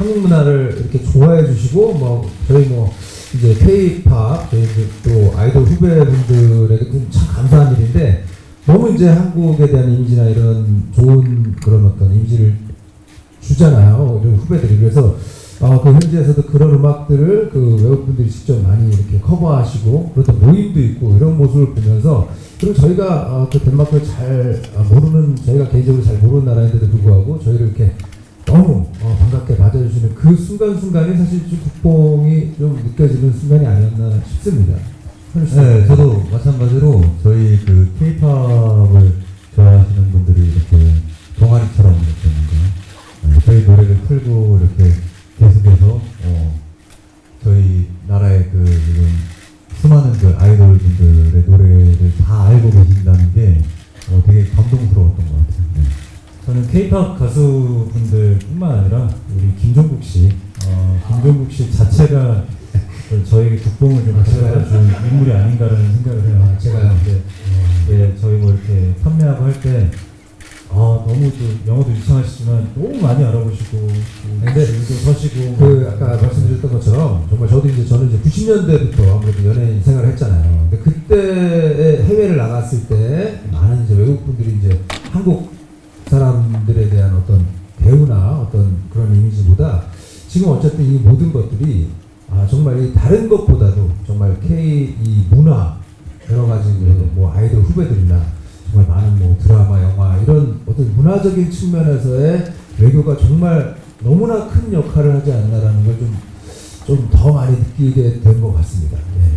한국 문화를 이렇게 좋아해 주시고 뭐 저희 뭐 이제 K-팝 저희 또 아이돌 후배분들에게 좀참 감사한 일인데 너무 이제 한국에 대한 이미지나 이런 좋은 그런 어떤 이미지를 주잖아요. 이런 후배들이 그래서 어, 그 현지에서도 그런 음악들을 그 외국분들이 직접 많이 이렇게 커버하시고 그렇던 모임도 있고 이런 모습을 보면서 그리고 저희가 어, 그 덴마크를 잘 어, 모르는 저희가 개인적으로 잘 모르는 나라인데도 불구하고 저희를 이렇게 너무 어, 반갑게 맞아주시는 그 순간순간이 사실 좀 국뽕이 좀 느껴지는 순간이 아니었나 싶습니다. 네, 저도 마찬가지로 저희 그 K-팝을 좋아하시는 분들이 이렇게 동아리처럼 이렇게 뭔가 네, 저희 노래를 틀고 이렇게 계속해서 어, 저희 나라의 그 지금 수많은 그 아이돌 분들의 노래를 다 알고 계신다는 게 어, 되게 감동스러웠던 것 같아요. 네. 저는 K-팝 가수분들뿐만 김종국 씨, 어, 김종국 씨 자체가 저에게 국뽕을 좀 아, 제가요? 가져다 준 인물이 아닌가라는 생각을 해요. 아, 제가요? 네, 네, 저희 뭐 이렇게 판매하고 할 때 아, 너무 또 영어도 유창하시지만 너무 많이 알아보시고 또 근데 줄도 서시고 그 아까 말씀드렸던 것처럼 정말 저도 이제 저는 이제 90년대부터 아무래도 연예인 생활을 했잖아요. 근데 그때 해외를 나갔을 때 많은 이제 외국 분들이 이제 한국 사람들에 대한 어떤 지금 어쨌든 이 모든 것들이 아 정말 이 다른 것보다도 정말 K 이 문화 여러 가지 그뭐 아이돌 후배들이나 정말 많은 뭐 드라마, 영화 이런 어떤 문화적인 측면에서의 외교가 정말 너무나 큰 역할을 하지 않나라는 걸 좀 좀 더 많이 느끼게 된 것 같습니다. 예.